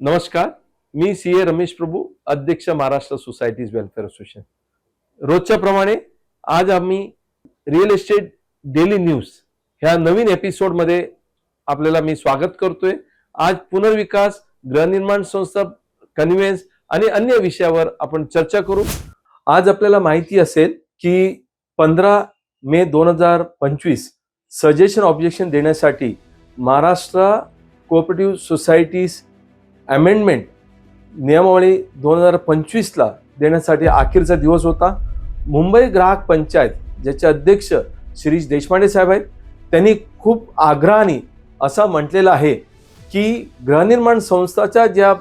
नमस्कार मी सी ए रमेश प्रभू अध्यक्ष Maharashtra societies welfare association. रोजच्या प्रमाणे आज आम्ही रिअल इस्टेट डेली न्यूज ह्या नवीन एपिसोडमध्ये आपल्याला मी स्वागत करतोय. आज पुनर्विकास गृहनिर्माण संस्था कन्व्हेन्स आणि अन्य विषयावर आपण चर्चा करू. आज आपल्याला माहिती असेल की पंधरा मे दोन हजार पंचवीस सजेशन ऑब्जेक्शन देण्यासाठी महाराष्ट्र कोऑपरेटिव्ह सोसायटीज अमेंडमेंट नियमावली दोन हजार पंचवीसला देण्यासाठी अखेरचा दिवस होता. मुंबई ग्राहक पंचायत ज्याचे अध्यक्ष शिरीष देशपांडे साहेब आहेत त्यांनी खूप आग्रहाने असं म्हटलेलं आहे की गृहनिर्माण संस्थाच्या ज्या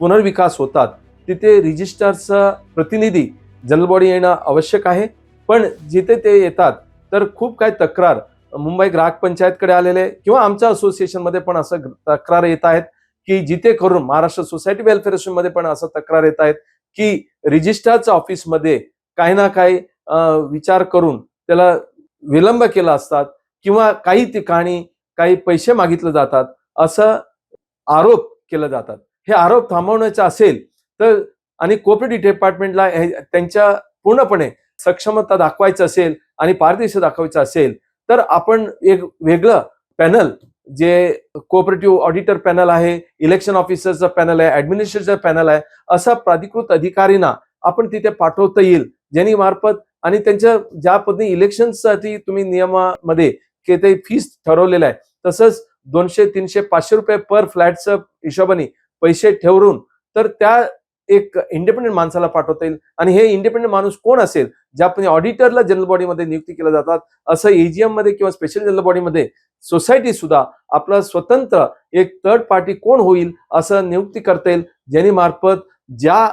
पुनर्विकास होतात तिथे रिजिस्ट्रारचा प्रतिनिधी जनरल बॉडी येणं आवश्यक आहे. पण जिथे ते येतात तर खूप काय तक्रार मुंबई ग्राहक पंचायतकडे आलेले आहे किंवा आमच्या असोसिएशनमध्ये पण असं तक्रार येत आहेत. की जिथे करून महाराष्ट्र सोसायटी वेलफेअरमध्ये पण असं तक्रार येत आहेत की रजिस्ट्रारच्या ऑफिसमध्ये काही ना काही विचार करून त्याला विलंब केला असतात किंवा काही ठिकाणी काही पैसे मागितले जातात असं आरोप केले जातात. हे आरोप थांबवण्याचे असेल तर आणि कोऑपरेटिव्ह डिपार्टमेंटला हे- त्यांच्या पूर्णपणे सक्षमता दाखवायचं असेल आणि पारदर्शक दाखवायचं असेल तर आपण एक वेगळं पॅनल जे कोऑपरेटिव्ह ऑडिटर पॅनल आहे इलेक्शन ऑफिसरचं पॅनल आहे ऍडमिनिस्ट्रेटर पॅनल आहे असा प्राधिकृत अधिकारींना आपण तिथे पाठवता येईल ज्यांनी मार्फत आणि त्यांच्या ज्या पद्धती इलेक्शनसाठी तुम्ही नियमामध्ये की ते फीस ठरवलेलं आहे तसंच दोनशे तीनशे पाचशे रुपये पर फ्लॅटचं हिशोबाने पैसे ठेवून तर त्या एक इंडिपेंडेंट माणसाला पाठवता येईल. आणि हे इंडिपेंडेंट माणूस कोण असेल? ज्या पद्धतीने ऑडिटरला जनरल बॉडीमध्ये नियुक्ती केल्या जातात असं एजीएममध्ये किंवा स्पेशल जनरल बॉडीमध्ये सोसायटी सुद्धा आपलं स्वतंत्र एक थर्ड पार्टी कोण होईल असं नियुक्ती करता येईल ज्यांनी मार्फत ज्या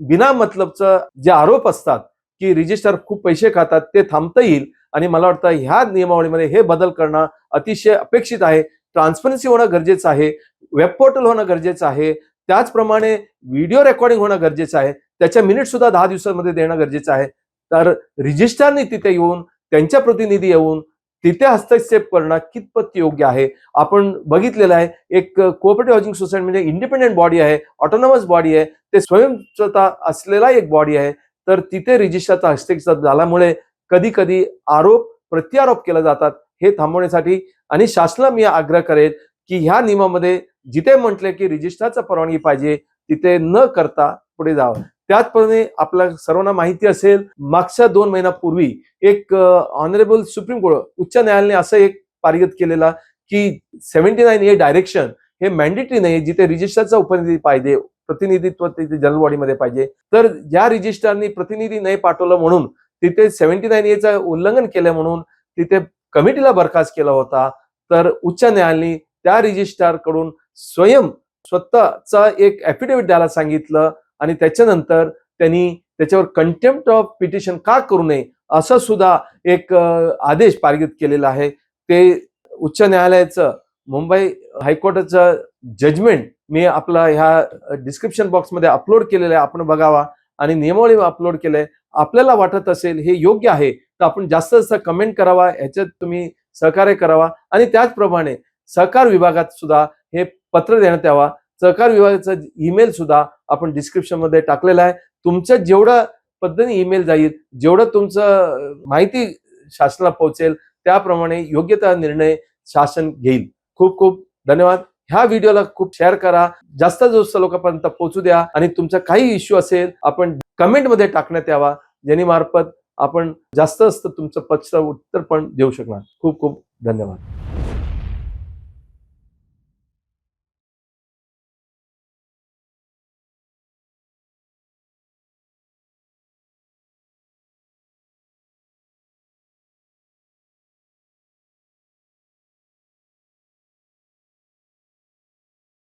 बिना मतलबचं जे आरोप असतात की रजिस्टर खूप पैसे खातात ते थांबता येईल. आणि मला वाटतं ह्या नियमावलीमध्ये हे बदल करणं अतिशय अपेक्षित आहे. ट्रान्सपरन्सी होणं गरजेचं आहे. वेब पोर्टल होणं गरजेचं आहे. त्याचप्रमाणे व्हिडिओ रेकॉर्डिंग होणं गरजेचं आहे. त्याच्या मिनिट सुद्धा दहा दिवसांमध्ये देणं गरजेचं आहे. तर रजिस्टरनी तिथे येऊन त्यांच्या प्रतिनिधी येऊन तिथे हस्तक्षेप करणं कितपत योग्य आहे? आपण बघितलेलं आहे एक कोऑपरेटिव्ह हाऊसिंग सोसायटी म्हणजे इंडिपेंडेंट बॉडी आहे ऑटोनॉमस बॉडी आहे ते स्वयंस्वता असलेला एक बॉडी आहे. तर तिथे रिजिस्ट्राचा हस्तक्षेप झाल्यामुळे कधी कधी आरोप प्रत्यारोप केले जातात. हे थांबवण्यासाठी आणि शासनाला मी आग्रह करेल की ह्या नियमामध्ये जिथे म्हटले की रजिस्ट्रारचा परवानगी पाहिजे तिथे न करता पुढे जावं. त्याचप्रमाणे आपल्या सर्वांना माहिती असेल मागच्या दोन महिन्यापूर्वी एक ऑनरेबल सुप्रीम कोर्ट उच्च न्यायालयाने असं एक पारित केलेला की सेव्हन्टी नाईन ए डायरेक्शन हे मॅन्डेटरी नाही जिथे रजिस्टरचा उपनिधी पाहिजे प्रतिनिधित्व तिथे जनरल बॉडीमध्ये पाहिजे. तर ज्या रजिस्टरनी प्रतिनिधी नाही पाठवलं म्हणून तिथे सेव्हन्टी नाईन एचं उल्लंघन केलं म्हणून तिथे कमिटीला बरखास्त केला होता तर उच्च न्यायालयाने त्या रजिस्ट्रारकडून स्वयं स्वतःचा एक ऍफिडेव्हिट द्यायला सांगितलं आणि त्याच्यानंतर त्यांनी त्याच्यावर कंटेम्प्ट ऑफ पिटिशन का करू नये असं सुद्धा एक आदेश पारित केलेला आहे. ते उच्च न्यायालयाचं मुंबई हायकोर्टाचं जजमेंट मी आपला ह्या डिस्क्रिप्शन बॉक्समध्ये अपलोड केलेलं आहे. आपण बघावा. आणि नियमावली अपलोड केलंय. आपल्याला वाटत असेल हे योग्य आहे तर आपण जास्त जास्त कमेंट करावा. ह्याच्यात तुम्ही सहकार्य करावा. आणि त्याचप्रमाणे सहकार विभागात सुद्धा हे पत्र देण्यात यावा. सहकार विभागाचा ईमेल सुद्धा आपण डिस्क्रिप्शनमध्ये टाकलेला आहे. तुमचं जेवढं पद्धतीने ईमेल जाईल जेवढं तुमचं माहिती शासनाला पोहोचेल त्याप्रमाणे योग्य त्या निर्णय शासन घेईल. खूप खूप धन्यवाद. ह्या व्हिडिओला खूप शेअर करा. जास्त जास्त लोकांपर्यंत पोहोचू द्या. आणि तुमचा काही इश्यू असेल आपण कमेंटमध्ये टाकण्यात यावा. ज्याने मार्फत आपण जास्त जास्त तुमचं पक्ष उत्तर पण देऊ शकणार. खूप खूप धन्यवाद.